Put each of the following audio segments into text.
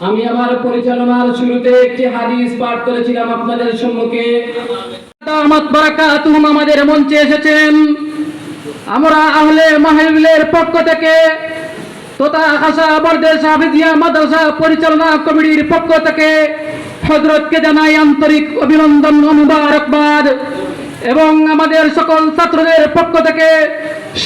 আমি আমার পরিচালনার শুরুতে একটি হাদিস পাঠ করেছিলাম আপনাদের সম্মুখে। আমাদের মঞ্চে এসেছেন। আমরা আহলে মাহফিলের পক্ষ থেকে তথা আশা বরদেশ হাফিজিয়া মাদ্রাসা পরিচালনা কমিটির পক্ষ থেকে হজরতকে জানাই আন্তরিক অভিনন্দন মুবারকবাদ এবং আমাদের সকল ছাত্রদের পক্ষ থেকে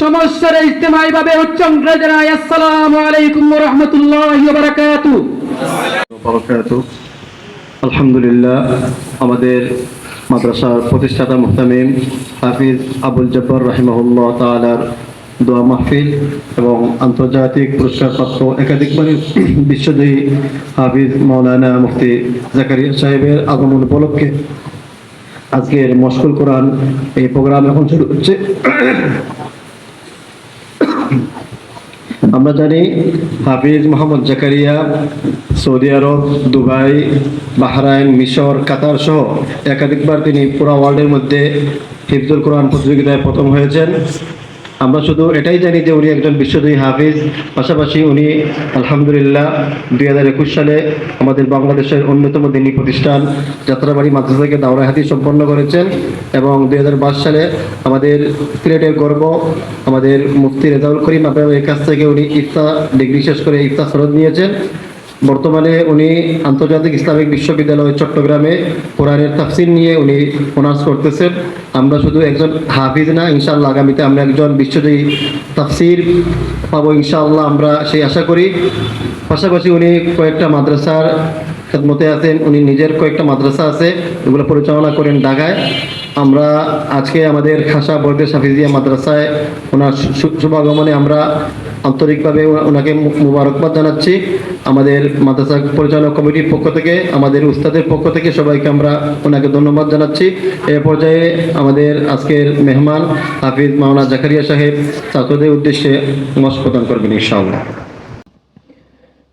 সমস্যার ইজতেমাই ভাবে উচ্চঙ্গ্রে জানাই আসসালামু আলাইকুম রহমতুল্লাহ বারাকাতু আলহামদুলিল্লাহ, আমাদের মাদ্রাসার প্রতিষ্ঠাতা মুহতামিম হাফিজ আবুল জব্বার রাহিমাহুল্লাহ তালার দোয়া মাহফিল এবং আন্তর্জাতিক পুরস্কারপ্রাপ্ত একাধিকবারের বিশ্বজয়ী হাফিজ মৌলানা মুফতি জাকারিয়া সাহেবের আগমন উপলক্ষে আজকের মশকুল কোরআন এই প্রোগ্রাম এখন শুরু হচ্ছে। আমরা জানি হাফিজ মোহাম্মদ জাকারিয়া সৌদি আরব, দুবাই, বাহরাইন, মিশর, কাতার সহ একাধিকবার তিনি পুরো ওয়ার্ল্ডের মধ্যে হিফজুল কোরআন প্রতিযোগিতায় প্রথম হয়েছেন। আমরা শুধু এটাই জানি যে উনি একজন বিশ্বজয়ী হাফিজ, পাশাপাশি উনি আলহামদুলিল্লাহ দুই হাজার একুশ সালে আমাদের বাংলাদেশের অন্যতম দিনী প্রতিষ্ঠান যাত্রাবাড়ি মাদ্রাসা থেকে দাওরা হাতি সম্পন্ন করেছেন এবং দুই হাজার বাইশ সালে আমাদের সিলেটের গর্ব, আমাদের মুফতি রেজাউল করিম আপনার এর কাছ থেকে উনি ইফতা, ডিগ্রি শেষ করে ইফতা সনদ নিয়েছেন। বর্তমানে উনি আন্তর্জাতিক ইসলামিক বিশ্ববিদ্যালয় চট্টগ্রামে কোরআনের তাফসির নিয়ে উনি অনার্স করতেছেন। আমরা শুধু একজন হাফিজ না ইনশাল্লাহ আগামীতে আমরা একজন বিশ্বজয়ী তাফসির পাবো ইনশাল্লাহ আমরা, সেই আশা করি। পাশাপাশি উনি কয়েকটা মাদ্রাসার খেদমতে আছেন, উনি নিজের কয়েকটা মাদ্রাসা আছে, এগুলো পরিচালনা করেন ঢাকায়। আমরা আজকে আমাদের খাসা বরদের সাফিজিয়া মাদ্রাসায় ওনার শুভাগমনে আমরা আন্তরিকভাবে ওনাকে মুবারকবাদ জানাচ্ছি। আমাদের মাদ্রাসা পরিচালনা কমিটির পক্ষ থেকে, আমাদের উস্তাদের পক্ষ থেকে সবাইকে আমরা ওনাকে ধন্যবাদ জানাচ্ছি। এ পর্যায়ে আমাদের আজকের মেহমান হাফিজ মাওলানা জাকারিয়া সাহেব, ছাত্রদের উদ্দেশ্যে মস প্রদান করবেন ইনশাআল্লাহ।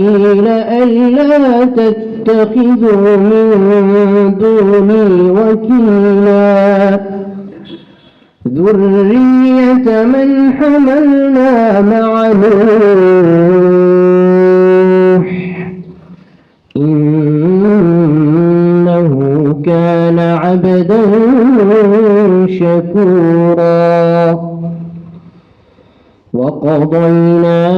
إسرائيل ألا تتخذوا من دوني وكيلا. ذرية من حملنا مع نوح. إنه كان عبدا شكورا. وقضينا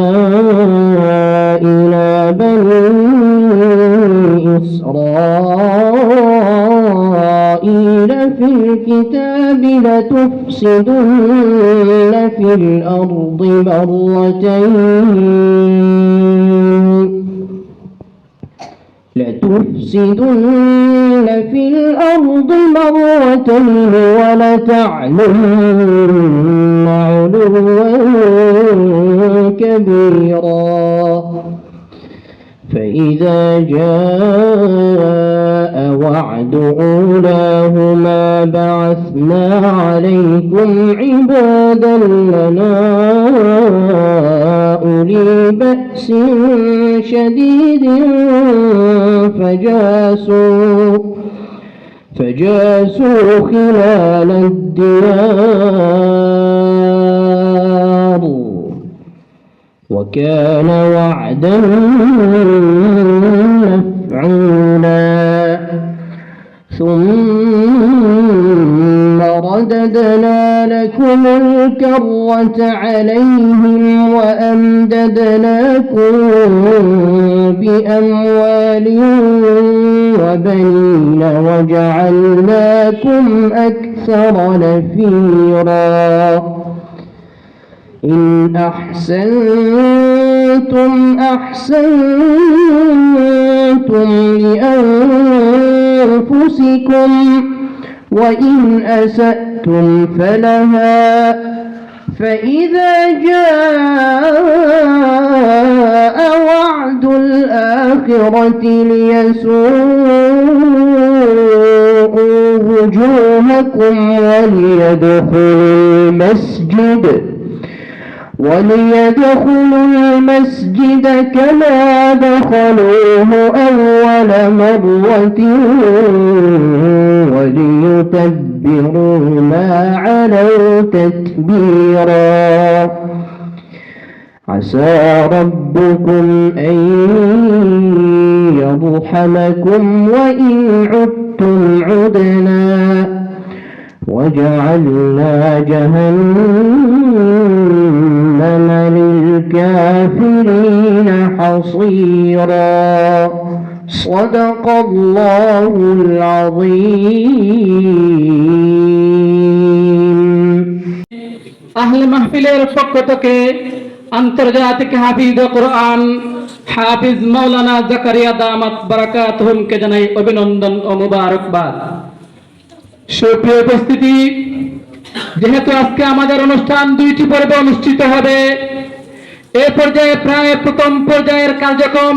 لتفسدن في الأرض مرتين. لتفسدن في الأرض مرتين ولتعلن علوا كبيرا. فإذا جاء وعد أولاهما بعثنا عليكم عبادا لنا أولي بأس شديد فجاسوا فجاسوا خلال الديار وكان وعدا مفعولا. ثم رددنا لكم الكرة عليهم وأمددناكم بأموال وبنين وجعلناكم أكثر نفيرا. إن أحسنتم أحسنتم لأنفسكم وإن أسأتم فلها فإذا جاء وعد الآخرة ليسوءوا وجوهكم وليدخلوا المسجد وليدخلوا المسجد كما دخلوه أول مرة وليتبروا ما علوا تتبيرا. عسى ربكم أن يرحمكم وإن عدتم عدنا. وجعلنا جهنم حصيرا صدق الله العظيم আহলে মাহফিলের পক্ষ থেকে আন্তর্জাতিক হাফিজ কোরআন হাফিজ মাওলানা জাকারিয়া দামাত বারাকাতুহুমকে জানাই অভিনন্দন ও মুবারকবাদ সুপ্রিয় উপস্থিতি যেহেতু আজকে আমাদের অনুষ্ঠান দুইটি পর্বে অনুষ্ঠিত হবে এ পর্যায়ে প্রায় প্রথম পর্যায়ের কার্যক্রম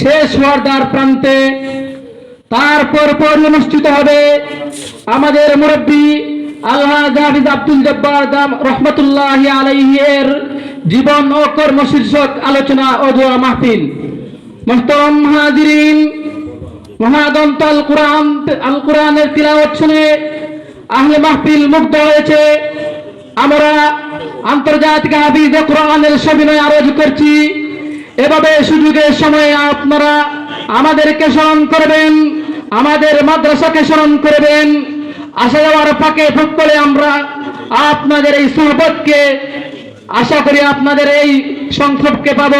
শেষ হওয়ার দ্বার প্রান্তে তারপর পর অনুষ্ঠিত হবে আমাদের মুরব্বী আল্লাহ হাফিজ আব্দুল জব্বার দাম রহমতুল্লাহ আলাইহি এর জীবন ও কর্ম শীর্ষক আলোচনা ও দোয়া মাহফিল। মোহতরম হাজিরিন মহাদন্ত আল কোরআন, আল কোরআনের তিলাওয়াত শুনে আহলে মাহফিল মুগ্ধ হয়েছে। আমরা আন্তর্জাতিক হাফিজ কোরআনের সবিনয় আরোজ করছি। এভাবে সুযোগের সময়ে আপনারা আমাদেরকে স্মরণ করবেন, আমাদের মাদ্রাসাকে স্মরণ করবেন। আসা যাওয়ার ফাঁকে ফুক করে আমরা আপনাদের এই সুহবতকে, আশা করি আপনাদের এই সংক্ষেপকে পাব,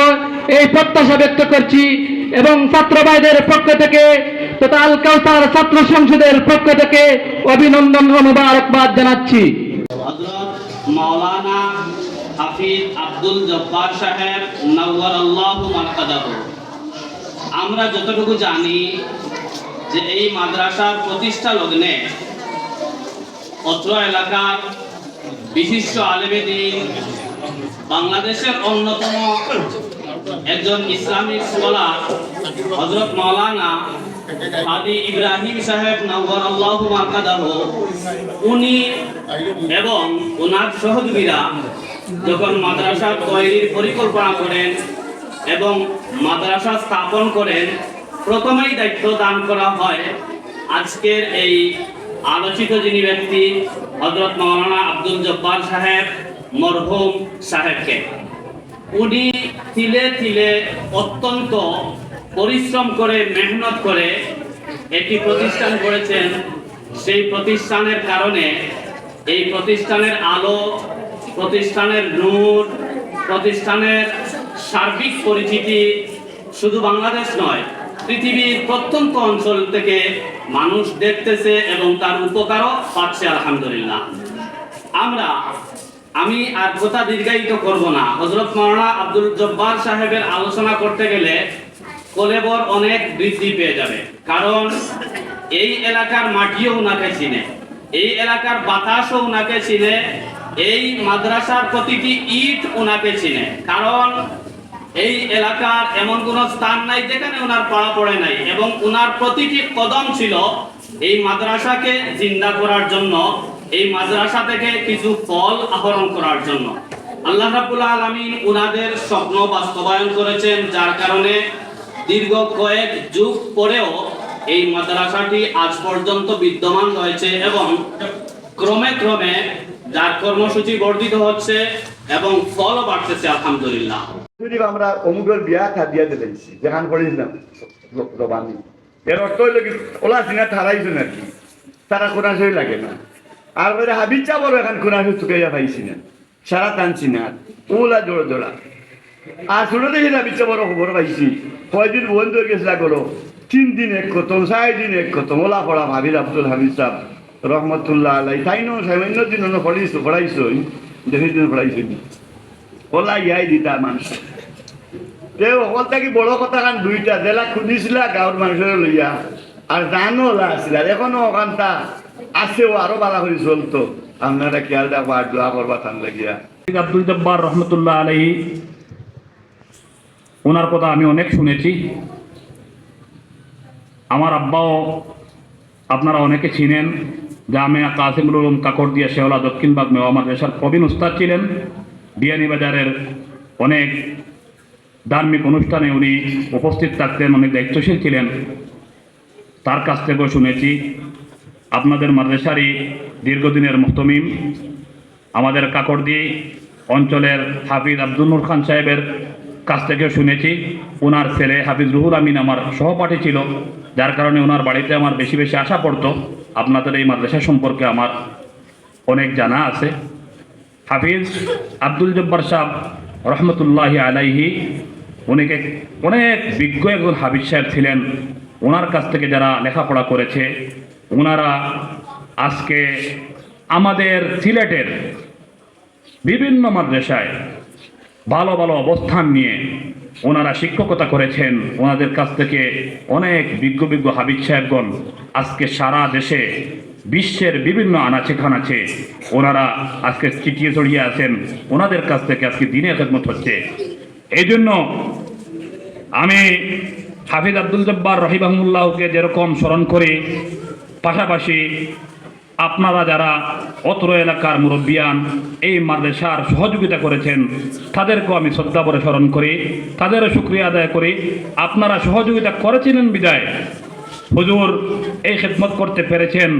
এই প্রত্যাশা ব্যক্ত করছি এবং ছাত্র ভাইদের পক্ষ থেকে তথা আল কাউসার ছাত্র সংসদের পক্ষ থেকে অভিনন্দন ও মুবারকবাদ জানাচ্ছি। মাওলানা হাফিজ আব্দুল জব্বার সাহেব নওয়ার আল্লাহ আমরা যতটুকু জানি যে এই মাদ্রাসার প্রতিষ্ঠা লগ্নে অত্র এলাকার বিশিষ্ট আলেমে দিন বাংলাদেশের অন্যতম একজন ইসলামিক স্কলার হজরত মাওলানা হাদি ইব্রাহিম সাহেব নওয়ার আল্লাহ মারকাদাহ উনি এবং ওনার সহযোগীরা যখন মাদ্রাসা তৈরির পরিকল্পনা করেন এবং মাদ্রাসা স্থাপন করেন, প্রথমেই দায়িত্ব দান করা হয় আজকের এই আলোচিত যিনি ব্যক্তি হজরত মৌলানা আব্দুল জব্বার সাহেব মরহুম সাহেবকে। উনি তিলে তিলে অত্যন্ত পরিশ্রম করে, মেহনত করে একটি প্রতিষ্ঠান করেছেন। সেই প্রতিষ্ঠানের কারণে এই প্রতিষ্ঠানের আলো, প্রতিষ্ঠানের নূর, প্রতিষ্ঠানের সার্বিক পরিচিতি শুধু বাংলাদেশ নয়, পৃথিবীর প্রত্যন্ত অঞ্চল থেকে মানুষ দেখতেছে এবং তার উপকারও পাচ্ছে আলহামদুলিল্লাহ। আমরা, আমি আর কথা দীর্ঘায়িত করব না। হজরত মাওলানা আব্দুল জব্বার সাহেবের আলোচনা করতে গেলে কলেবর অনেক বৃদ্ধি পেয়ে যাবে। কারণ এই এলাকার মাটিও উনাকে চিনে। এই এলাকার বাতাসও উনাকে চিনে। এই মাদ্রাসার প্রতিটি ইট উনাকে চিনে। কারণ এই এলাকার এমন কোন স্থান নাই যেখানে ওনার পাড়া পড়ে নাই। এবং ওনার প্রতিটি কদম ছিল এই মাদ্রাসাকে জিন্দা করার জন্য, এই মাদ্রাসা থেকে কিছু ফল আহরণ করার জন্য। আল্লাহ রাব্বুল আলামিন ওনাদের স্বপ্ন বাস্তবায়ন করেছেন, যার কারণে দীর্ঘ কয়েক যুগ পরেও এই মাদ্রাসাটি আজ পর্যন্ত বিদ্যমান রয়েছে এবং ক্রমে ক্রমে যার কর্মসূচি বর্ধিত হচ্ছে এবং ফলও বাড়তেছে, আলহামদুলিল্লাহ। আমরা অমুকের বিয়া থা দিয়া দিলাইছি যেখান করিস না। রবানি। এর অর্থ হইল কি, ওলা সিনা থারাইছো নাকি? তারা কোনা সই লাগে না। আর বলে হাবিজ চা বড় এখন কোনা সই চুকাইয়া পাইছি না। সারা টানছি না। ওলা জোড়া জোড়া। শুনে দেখি হাবিজ চা বড় খবর পাইছি। কয়দিন বন্ধ হয়ে গেছিলা করো তিন দিন এক খতম, চার দিন এক খতম। ওলা পড়া ভাবির আব্দুল হামিদ সাহ রহমতুল্লাহ আলাই তাই নো সামান্য দিন পড়াইছো পড়াইছো দেখি দিন পড়াইছো ওলা ইয়াই দিতা মানুষ। অকল থাকি বড় কথা কান দুইটা জেলা খুঁজিছিলা গাঁৱৰ মানুষের লইয়া। আর জানো ওলা আছিল। এখনও ওখানটা আছেও আরও বালা করে চলতো আপনারা খেয়াল রাখব আর দোয়া করবা থান লাগিয়া। আব্দুল জব্বার রহমতুল্লাহ আলহী ওনার কথা আমি অনেক শুনেছি। আমার আব্বাও আপনারা অনেকে চিনেন জামিয়া কাসিমুল উলুম কাকড়দিয়া শেওলা দক্ষিণবাগ মেওয়া মাদ্রাসার প্রবীণ উস্তাদ ছিলেন। বিয়ানীবাজারের অনেক ধার্মিক অনুষ্ঠানে উনি উপস্থিত থাকতেন, অনেক দায়িত্বশীল ছিলেন। তার কাছ থেকেও শুনেছি, আপনাদের মাদ্রাসারই দীর্ঘদিনের মুহতমিম আমাদের কাকরদি অঞ্চলের হাফিজ আব্দুল নূর খান সাহেবের কাছ থেকেও শুনেছি ওনার ছেলে হাফিজ রুহুল আমিন আমার সহপাঠী ছিল, যার কারণে ওনার বাড়িতে আমার বেশি বেশি আশা পড়তো। আপনাদের এই মাদ্রাসা সম্পর্কে আমার অনেক জানা আছে। হাফিজ আব্দুল জব্বার সাহ রহমতুল্লাহি আলাইহি, উনিকে অনেক বিজ্ঞ একজন হাফিজ সাহেব ছিলেন। ওনার কাছ থেকে যারা লেখাপড়া করেছে ওনারা আজকে আমাদের সিলেটের বিভিন্ন মাদ্রাসায় ভালো ভালো অবস্থান নিয়ে ওনারা শিক্ষকতা করেছেন। ওনাদের কাছ থেকে অনেক বিজ্ঞ বিজ্ঞ হাবিজ সাহেবগণ আজকে সারা দেশে বিশ্বের বিভিন্ন আনাচে খানাচে ওনারা আজকে চিটিয়ে ছড়িয়ে আছেন। ওনাদের কাছ থেকে আজকে দিনে খেদমত হচ্ছে। এই জন্য আমি হাফিজ আব্দুল জব্বার রহিবাহুল্লাহকে যেরকম স্মরণ করি, পাশাপাশি আপনারা যারা অত্র এলাকার মুরব্বিয়ান এই মাদ্রাসার সহযোগিতা করেছেন, তাদেরকেও আমি শ্রদ্ধা করে স্মরণ করি তাদেরও শুক্রিয়া আদায় করি। আপনারা সহযোগিতা করেছিলেন বিদায়। হুজুর, এই খেদমত করতে পেরেছেন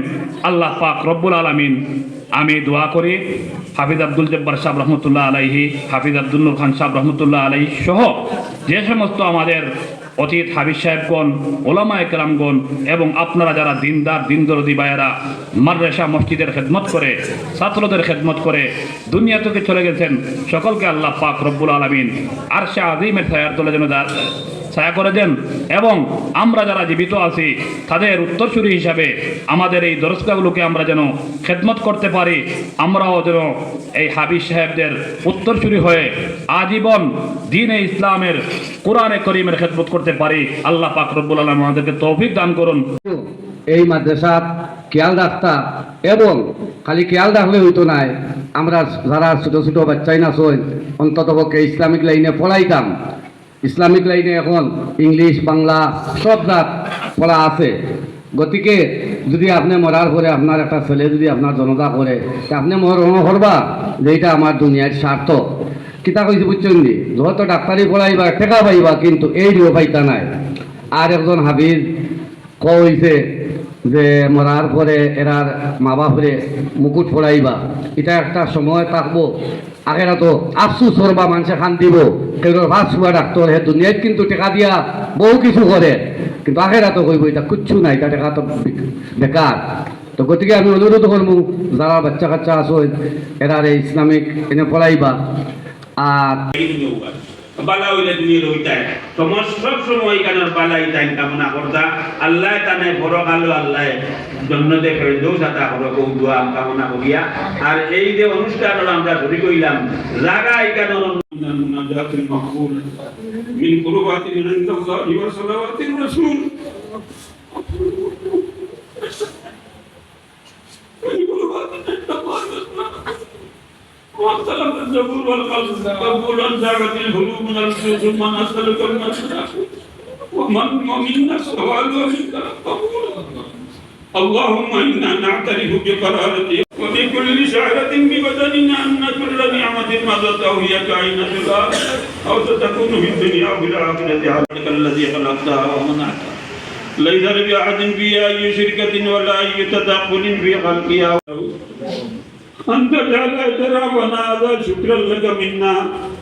আল্লাহ পাক রব্বুল আলমিন। আমি দোয়া করি, হাফিজ আব্দুল জব্বার সাহ রহমতুল্লাহ আলাইহি, হাফিজ আব্দুল্নুর খান সাহ রহমতুল্লাহ আলাইহি সহ যে সমস্ত আমাদের অতীত হাবিজ সাহেবগণ ওলামা একরামগণ এবং আপনারা যারা দিনদার, দিনদরদি বায়েরা মাদ্রাসা, মসজিদের খেদমত করে, ছাত্রদের খেদমত করে দুনিয়া থেকে চলে গেছেন, সকলকে আল্লাহ পাক রব্বুল আলমিন আর সে আজিমের ছায়ার তোলে যেন ছায়া করে দেন এবং আমরা যারা জীবিত আছি, তাদের উত্তরসূরি হিসাবে আমাদের এই দরজগাগুলোকে আমরা যেন খেদমত করতে পারি, আমরাও যেন এই হাবিজ সাহেবদের উত্তরসূরি হয়ে আজীবন দিনে ইসলামের কোরআনে করিমের খেদমত করতে পারি। আল্লাহ পাক রব্বুল আলম আমাদেরকে তৌফিক দান করুন। এই মাদ্রাসা খেয়াল রাখতা এবং খালি খেয়াল রাখলে হইতো নাই। আমরা যারা ছোট ছোট বাচ্চাই না সই, অন্তত পক্ষে ইসলামিক লাইনে পড়াইতাম। ইসলামিক লাইনে এখন ইংলিশ, বাংলা সব জাত পড়া আছে। গতিকে যদি আপনি মরার পরে আপনার একটা ছেলে যদি আপনার জনতা করে আপনি মরণ করবা যে এটা আমার দুনিয়ার স্বার্থ। কিতা কইছে বুঝছেন নি? যত ডাক্তারি পড়াইবা টেকা পাইবা, কিন্তু এই দিও পাইতা নাই। আর একজন হাবিজ কইছে যে, মরার পরে এরার মা বাপরে মুকুট পড়াইবা। এটা একটা সময় থাকব আগেরা তো আফসুস করবা, মানুষে খান দিব। কেউ ভাত শুয়া ডাক্তার হে, দুনিয়াত কিন্তু টেকা দিয়া বহু কিছু করে। কিন্তু আগেরা তো কইব, এটা কিচ্ছু নাই, এটা টেকা তো বেকার। তো গতিকে আমি অনুরোধ করব, যারা বাচ্চা কাচ্চা আছো, এরার এই ইসলামিক এনে পড়াইবা। আর বালা হইলে তুমি রইতাই তোমার সব সময় এখানে বালাই তাই কামনা করতা আল্লাহ তানে বড় কালো আল্লাহ জন্য দেখে দৌ সাতা হলো কৌ দোয়া কামনা করিয়া আর এই যে অনুষ্ঠান আমরা ধরি কইলাম জাগা এখানে المناجاة المقبول من قربات عند الله وصلوات الرسول من قربات عند الله واختلف الزبور والقلب قبول ان زاغت القلوب من الرسول ثم نسالك المسجد ومن ومنا السؤال ومنك القبول اللهم انا نعترف بقرارتك وبكل شعرة ببدننا ان كل نعمة مضت او هي كائنة الآن او ستكون في الدنيا وفي الآخرة عبدك الذي خلقتها ومنعتها ليس لأحد فيها أي شركة ولا أي تدخل في خلقها أنت جعل اعترافنا هذا شكرا لك منا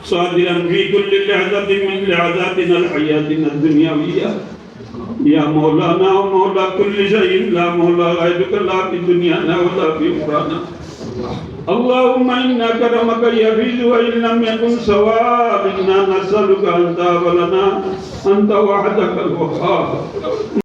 صادرا في كل لحظة من لحظاتنا الحياتنا الدنيوية يا مولانا ومولى كل شيء لا مولى غيرك لا في دنيانا ولا في أخرانا اللهم إن كرمك يفيد وإن لم يكن سواء منا نسألك أن تهب لنا أنت وحدك الوهاب.